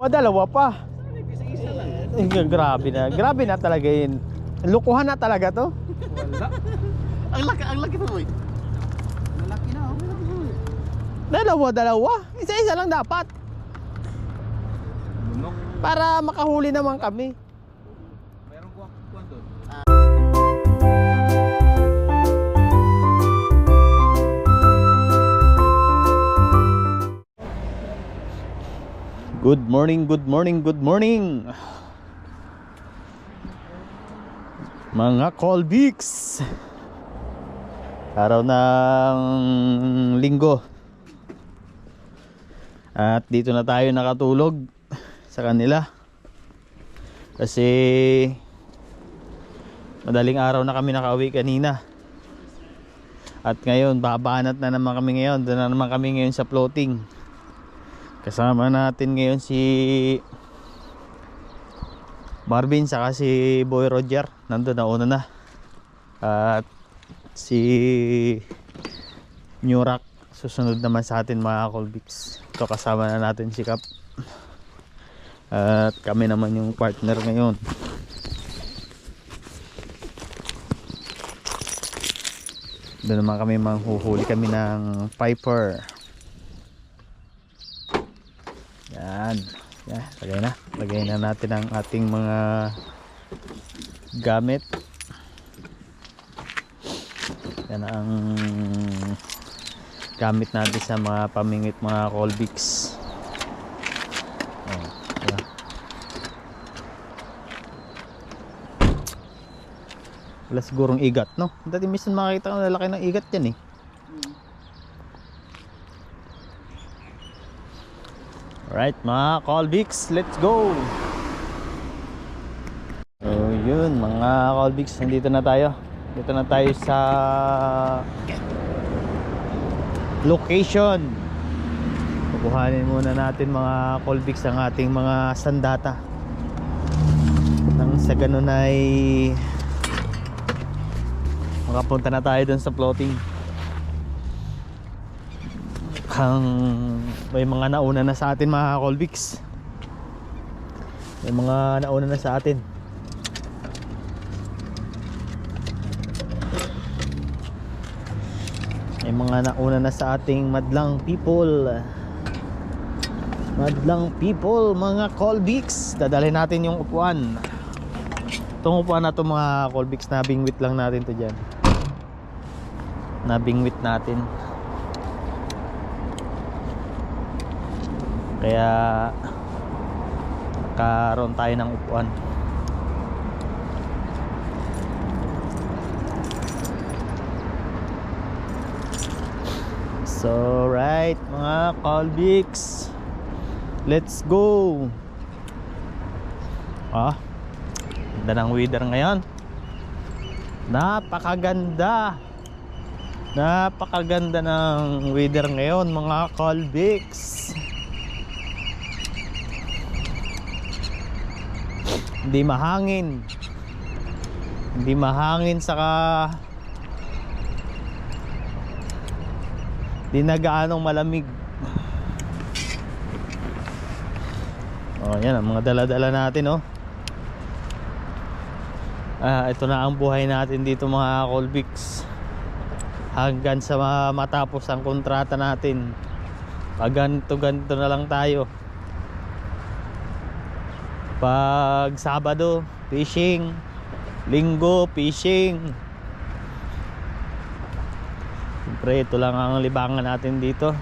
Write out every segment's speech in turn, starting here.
O, dalawa pa. Isa-isa lang. Eh, grabe na. Grabe na talaga yun. Lukuhan na talaga to. Wala. ang laki, ang laki pa boy. Malaki na oh. Dalawa, dalawa. Isa-isa lang dapat. Para makahuli naman kami. Good morning, good morning, good morning. Mga Colbix. Araw ng linggo. At dito na tayo nakatulog sa kanila. Kasi madaling araw na kami nakauwi kanina. At ngayon, babanat na naman kami ngayon. Doon na naman kami ngayon sa floating. Kasama natin ngayon si Marvin saka si Boy Roger. Nandun na una na. At si Murak susunod naman sa atin mga Colbix. Ito kasama na natin si Cap. At kami naman yung partner ngayon. Doon naman kami manghuhuli kami ng Piper. Yan. Yan, lagay na. Lagay na natin ang ating mga gamit. Yan ang gamit natin sa mga pamingit mga Colbix. Oh, yan. Wala sigurong igat, no? Dati minsan makakita ko lalaki ng igat yan eh. Alright mga Colbix, let's go! So yun mga Colbix, nandito na tayo. Dito na tayo sa location. Kukuhanin muna natin mga Colbix ang ating mga sandata. Nang sa ganun ay makapunta na tayo dun sa floating kang may mga nauna na sa atin mga Colbix. May mga nauna na sa atin. May mga nauna na sa ating madlang people. Madlang people mga Colbix. Dadalhin natin yung upuan. Itong upuan na to mga Colbix nabingwit lang natin to dyan. Nabingwit natin kaya karoon tayo ng upuan. So right mga Colbix. Let's go. Ah ganda ng weather ngayon. Napakaganda. Napakaganda ng weather ngayon mga Colbix hindi mahangin. Hindi mahangin saka hindi na gaanong malamig. Oh yan ang mga dala-dala natin oh. Ah, ito na ang buhay natin dito mga Colbix. Hanggang sa ma- matapos ang kontrata natin. Pag ganito ganito na lang tayo pag Sabado, fishing. Linggo, fishing. Siyempre, ito lang ang libangan natin dito.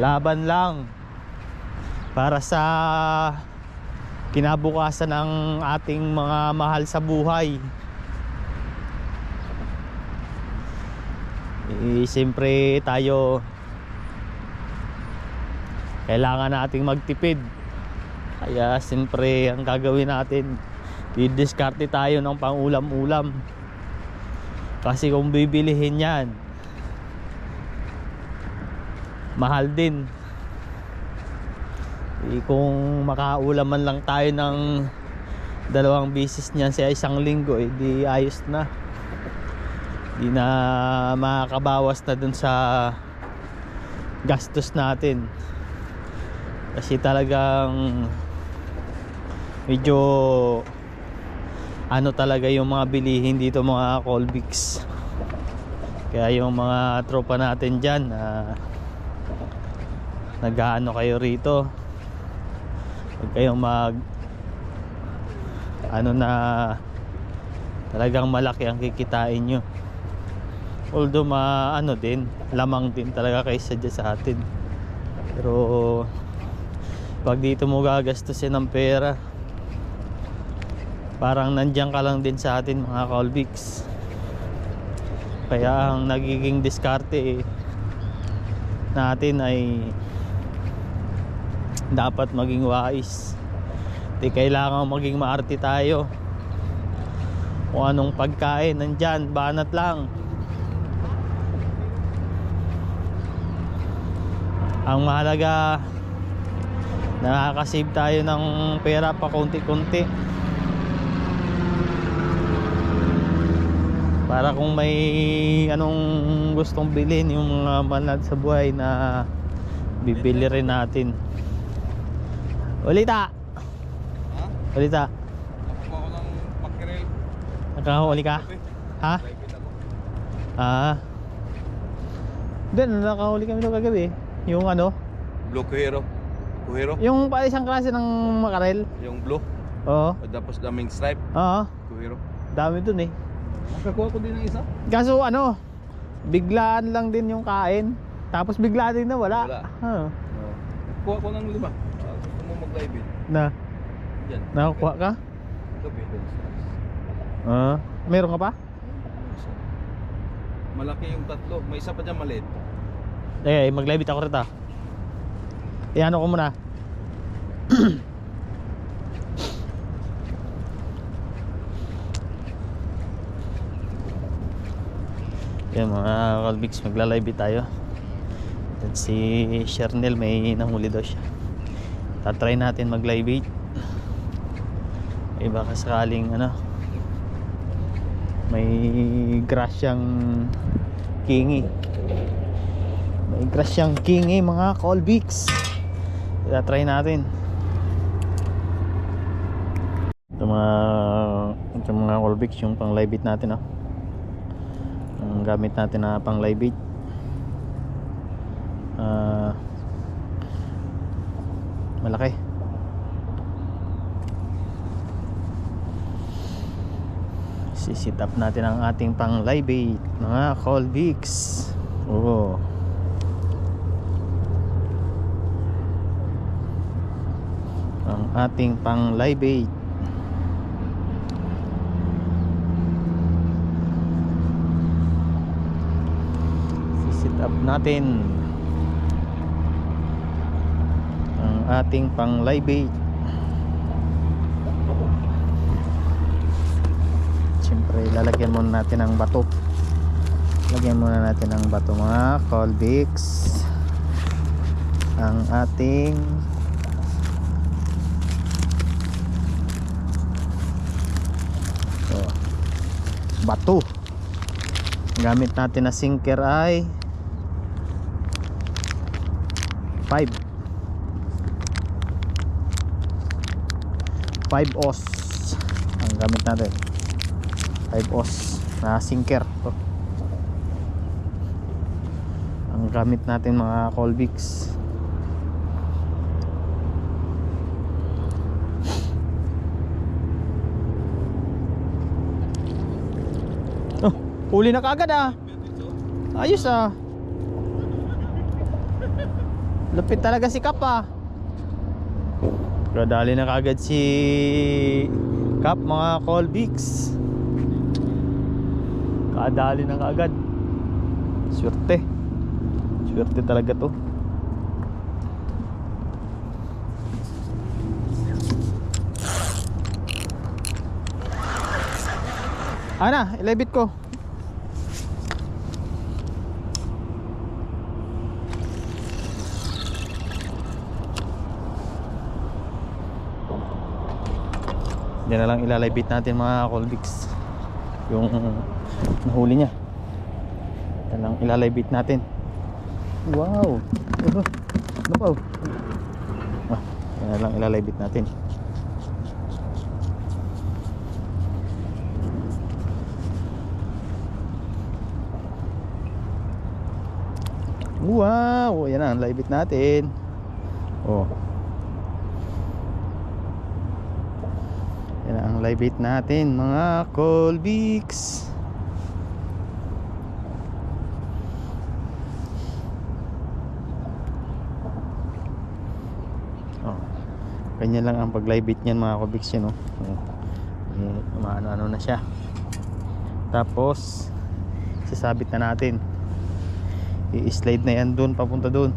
Laban lang. Para sa kinabukasan ng ating mga mahal sa buhay. Eh, siyempre tayo kailangan nating magtipid kaya siyempre ang gagawin natin didiskarte tayo ng pangulam-ulam. Kasi kung bibilihin yan mahal din. Eh, kung makaulam man lang tayo ng dalawang bisis niyan sa isang linggo eh di ayos na. Di na makakabawas na dun sa gastos natin. Kasi talagang medyo ano talaga yung mga bilihin dito mga Colbix. Kaya yung mga tropa natin dyan na nag-ano kayo rito. Huwag kayong mag ano na talagang malaki ang kikitain nyo. Although ma ano din lamang din talaga kaysa dyan sa atin. Pero pag dito mo gagastusin ng pera parang nandyan ka lang din sa atin mga Colbix. Kaya ang nagiging diskarte eh, natin ay dapat maging wais. Di kailangan maging maarte tayo. Kung anong pagkain nandyan banat lang. Ang mahalaga nakakasave tayo ng pera pa konti-konti para kung may anong gustong bilhin yung mga manad sa buhay na bibili rin natin. Ulita! Ha? ulita! Nakuha ko ng makirel. nakahuli ka ha? Ah din nakahuli kami nung kagabi. Yung ano? Blue Kuhero. Kuhero. yung pa isang klase ng makarel. Yung blue. oo. Tapos daming stripe. oo. Kuhero. dami dun eh Nakakuha ko din ng isa. kaso ano biglaan lang din yung kain tapos bigla din na wala, Wala. Ah, Kuha ko ng lima. Ah, gusto mo mag-live it. na Yan. nakakuha ka Gabi ah meron ka pa. Malaki yung tatlo. May isa pa dyan maliit. eh mag-live it ako rito Iano ko muna Yan mga Colbix magla-live tayo. At si Shernel may nahuli daw siya. Tatry natin mag-live Eh baka sakaling ano May grasyang kingi. May grasyang kingi mga Colbix Tatry natin. Ito mga Ito mga Colbix yung pang live natin oh. ang gamit natin na pang live bait Ah, malaki. Sisit up natin ang ating pang live bait mga Colbix oo. Ang ating pang live bait up natin ang ating pang live bait siyempre lalagyan muna natin ng bato. Lagyan muna natin ng bato mga Colbix. Ang ating bato. Gamit natin na sinker ay 5 5 os. Ang gamit natin. 5 os na sinker to. Ang gamit natin mga Colbix. Oh huli na kagad ah. Ayos ah lupit talaga si Kap ah. Kadali na kagad si Kap mga Colbix Kadali na kagad Swerte. Swerte talaga to. Ana, ilabit ko Yan na lang ilalibit natin mga Colbix. Yung nahuli niya. Yan lang ilalibit natin. Wow! Ano pa oh? na lang ilalibit natin. Wow! Yan na ang libit natin. Oh yan ang libit natin mga Colbix Oh. Ganyan lang ang pag-live niyan mga kabiks yun, oh. Eh, Maano-ano na siya. Tapos sasabit na natin. I-slide na yan doon papunta doon.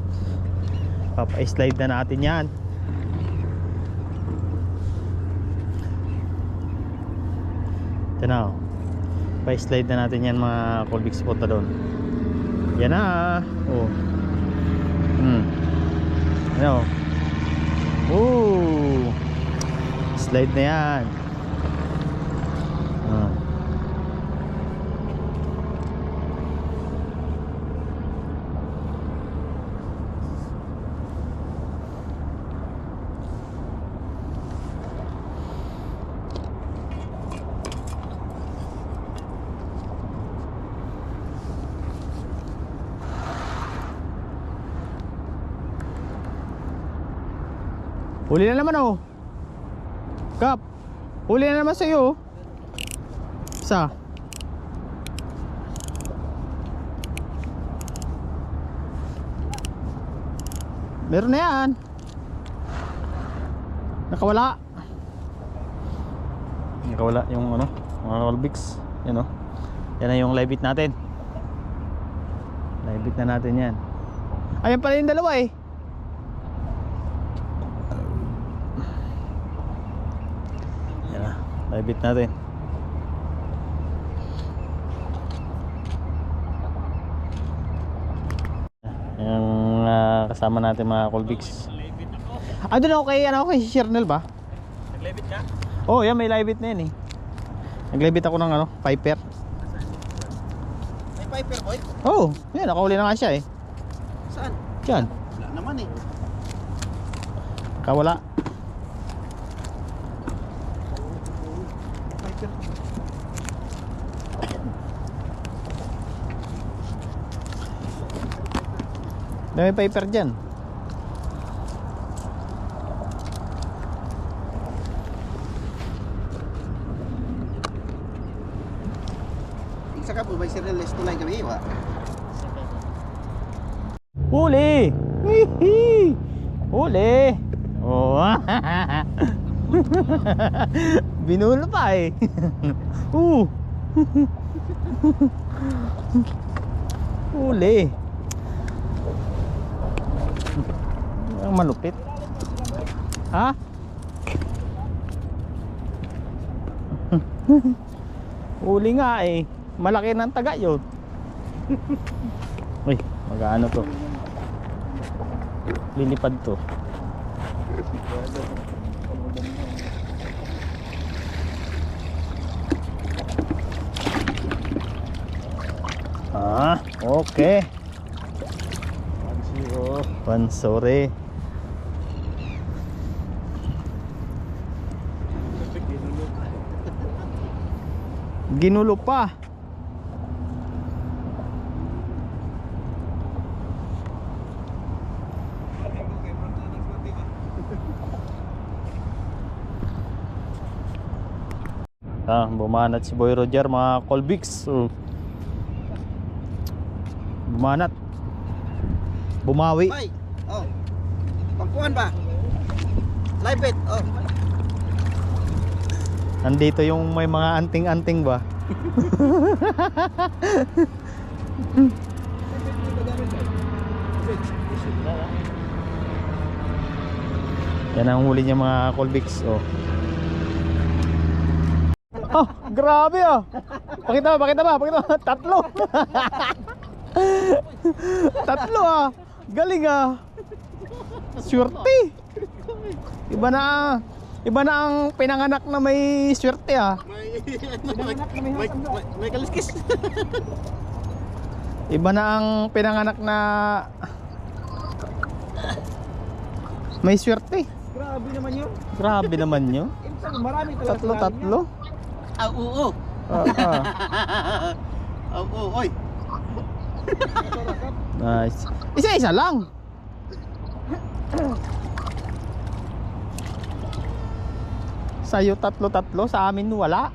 Papa-slide na natin yan. Na, oh. Pa-slide na natin yan mga Colbix punta doon. Yan na. Oh. Hmm. Ano? Oh. Slide na yan. Ah. Huli na naman oh. Kap. Huli na naman sa'yo oh. Isa. Meron na yan. Nakawala. Nakawala yung ano, mga Rolbix. Yan oh. Yan na yung live bit natin. Live bit na natin yan. Ayan pala yung dalawa eh. Na, live natin. Yung ah, kasama natin mga Colbix. Ah, doon ako kay, ano, kay Shernel ba? Naglibit ka? Oh, yan, may live na yan eh. Naglibit ako ng ano, Piper. May Piper boy? Oh, yan, nakahuli na nga siya eh. Saan? Yan, Wala naman eh. kawala. May Piper dyan. Isa ka po, may serial list tulay kami. Wa. Huli! Hihi! Huli! Oh. Binulo pa eh. uh. Huli. Ang malupit. Ha? Huli nga eh. Malaki ng taga yun. Uy, mag-ano to? Lilipad to. Ah, okay. Pansore. Ginulo pa. Ah, bumanat si Boy Roger mga Colbix. Oh. Bumanat. Bumawi. Bay! Oh. Pangkuhan ba? Live it. Oh. Nandito yung may mga anting-anting ba? Yan ang huli niya mga Colbix. Oh. Oh, grabe ah. Pakita ba, pakita ba, pakita ba. Tatlo. Tatlo ah. Galing ah. Swerte. Iba na Iba na ang pinanganak na may swerte ah. May, may, may, may, may kaliskis. Iba na ang pinanganak na may swerte. Grabe naman yun. Grabe naman. Insang marami talaga. Tatlo-tatlo. Ah, oo. Ah, ah. Ah, oo, oy. Nice. Isa-isa lang. Sa'yo tatlo-tatlo, sa amin wala.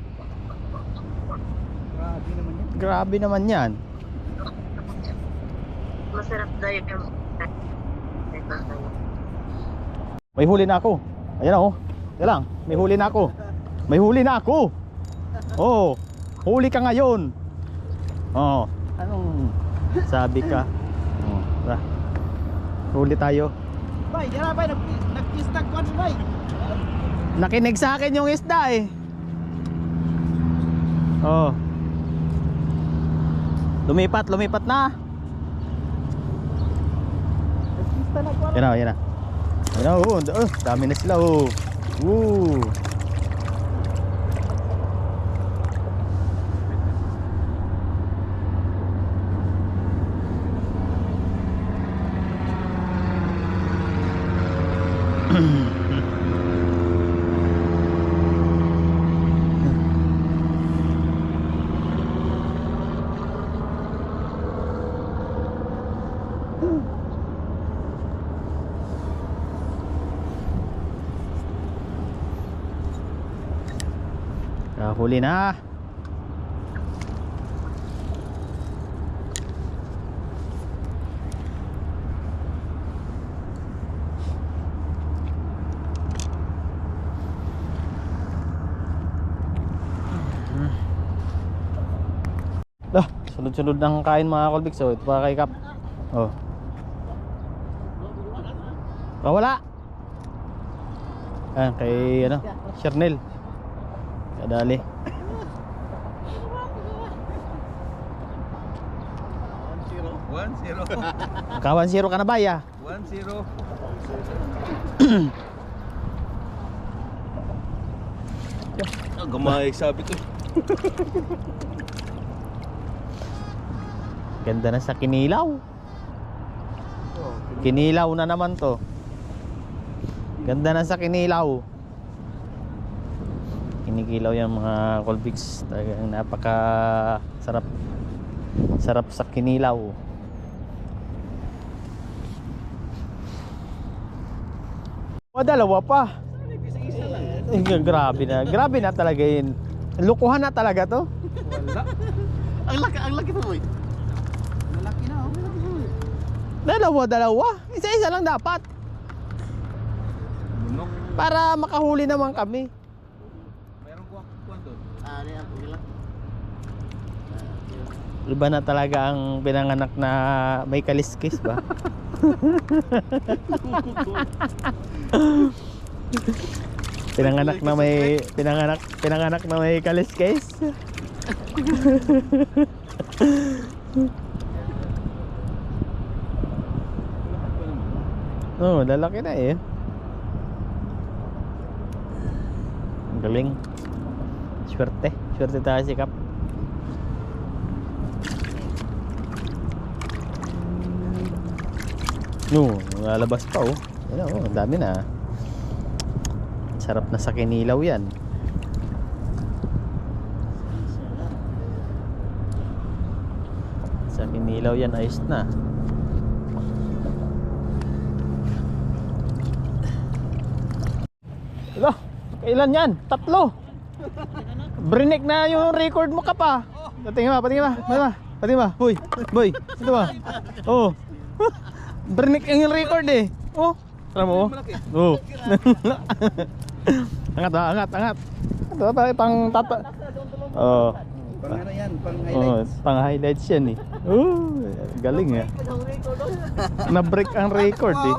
Grabe naman yun. Grabe naman yan. Masarap daw yung May huli na ako. Ayan oh. Yan lang, may huli na ako. May huli na ako. Oh, huli ka ngayon. Oh, anong sabi ka? Oh, tara. Huli tayo. Bay, yan na bay. Nag- Nag-kistag ko bay. Nakinig sa akin yung isda eh. Oh. Lumipat, lumipat na. Yan na, yan na. Yan na, oh, oh, dami na sila oh. Woo. Huli na. Lah, sunod-sunod ng kain mga kolbik. So, ito pa kay Kap. Oh. Oh, wala. Ah, kay ano, Chernel. Kadali. One zero. Kawan zero ka na ba ya? One zero. Ah, gamay sabi ko. Ganda na sa kinilaw. Kinilaw na naman to. Ganda na sa kinilaw. Kinikilaw yung mga Colbix. Talagang napaka sarap. Sarap sa kinilaw. Dalawa pa. Isa-isa lang. Eh, grabe na. Grabe na talaga yun. Lukuhan na talaga to. Wala. ang laki, ang laki pa boy. Malaki na oh. Dalawa, dalawa. Isa-isa lang dapat. Bunok. Para makahuli naman kami. Meron ko kuwan doon. Ah? Okay lang. Iba na talaga ang pinanganak na may kaliskis ba? pinanganak na may pinanganak pinanganak na may kaliskis. Oh, lalaki na eh. Ang galing. Swerte. Swerte tayo si Kap. No, lalabas pa oh. Yan oh, ang dami na. Sarap na sa kinilaw yan. Sa kinilaw yan ayos na. Alo, kailan yan? Tatlo. Brinik na yung record mo ka pa. Patingin ba, patingin ba, patingin ba, patingin ba, boy, boy, ito ba? Oh, Brinik yung record eh. Oh, tara mo. Malaki. Oh. angat ba, angat, angat. Ito ba, pang tata. Oh. Pang ano yan? Pang Oh, highlights. pang highlights yan eh. Oh, galing eh. Na-break ang record eh.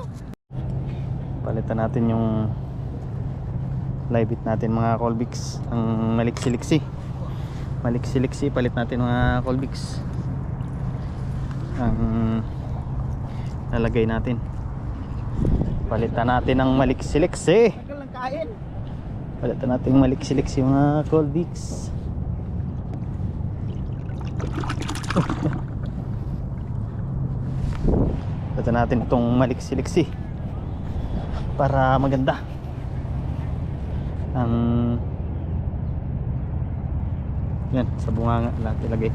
Palitan natin yung live it natin mga Colbix ang maliksi-liksi maliksi-liksi palit natin mga Colbix ang nalagay natin palitan natin ang maliksi-liksi palitan natin yung maliksi-liksi mga Colbix palitan natin itong maliksi-liksi para maganda. Ang yan sa bunganga lahat ilagay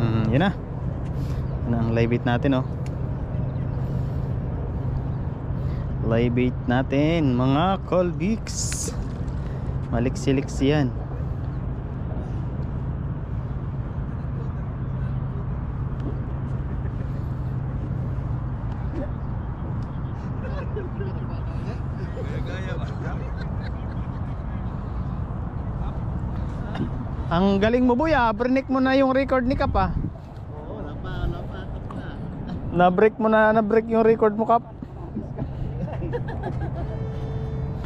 Hmm, yun na. Yan ang live bait natin oh. Live bait natin mga Colbix. Maliksilik yan. Ang galing mo boy ah, brinik mo na yung record ni Kap ah. Oo, lapa, lapa, tapos na. Na-break mo na, na-break yung record mo Kap.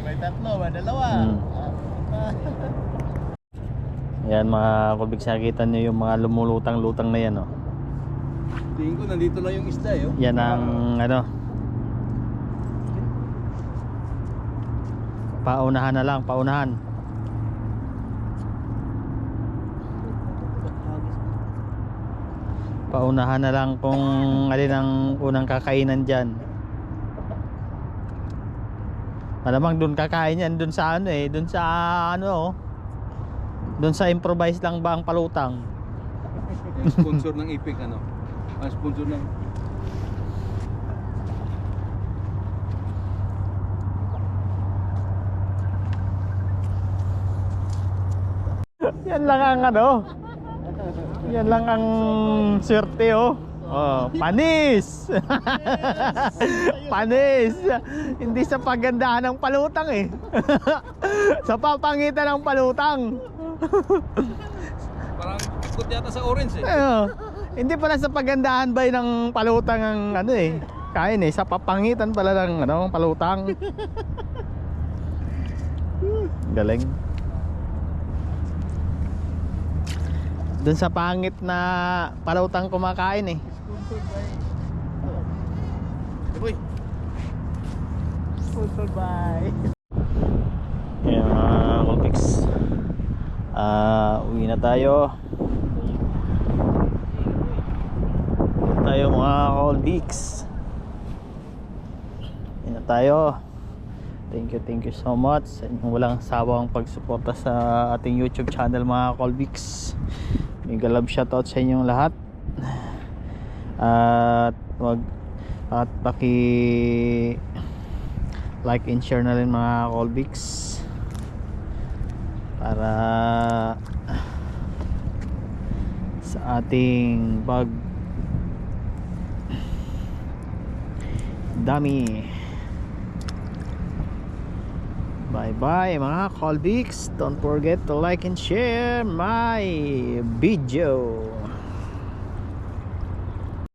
May tatlo, may dalawa. Hmm. Yan mga Colbix, nakikita nyo yung mga lumulutang-lutang na yan oh. Tingin ko, nandito lang yung isda eh. oh. Yan ang ano. Paunahan na lang, paunahan. Paunahan na lang kung alin ang unang kakainan dyan. Malamang doon kakain yan, doon sa ano eh, doon sa ano oh. Doon sa improvise lang ba ang palutang? Sponsor ng Ipig ano? Ang sponsor ng Yan lang ang ano. Yan lang ang swerte oh. Oh, panis. panis. Hindi sa pagandahan ng palutang eh. sa papangitan ng palutang. parang ikot yata sa orange eh. Ano, hindi pala sa pagandahan ba ng palutang ang ano eh. Kain eh, sa papangitan pala ng ano, palutang. Galing. Doon sa pangit na palutang kumakain eh. Sponsored by... Oh. Uy! Sponsored by... Yan mga Colpix. Ah, uwi na tayo. Uwi na tayo mga Colpix. Uwi na tayo. Thank you, thank you so much walang sawang pagsuporta sa ating YouTube channel mga Colpix. Mega love shoutout sa inyong lahat. At wag at paki like and share na rin mga Colbix para sa ating pag dami bye bye mga Colbix don't forget to like and share my video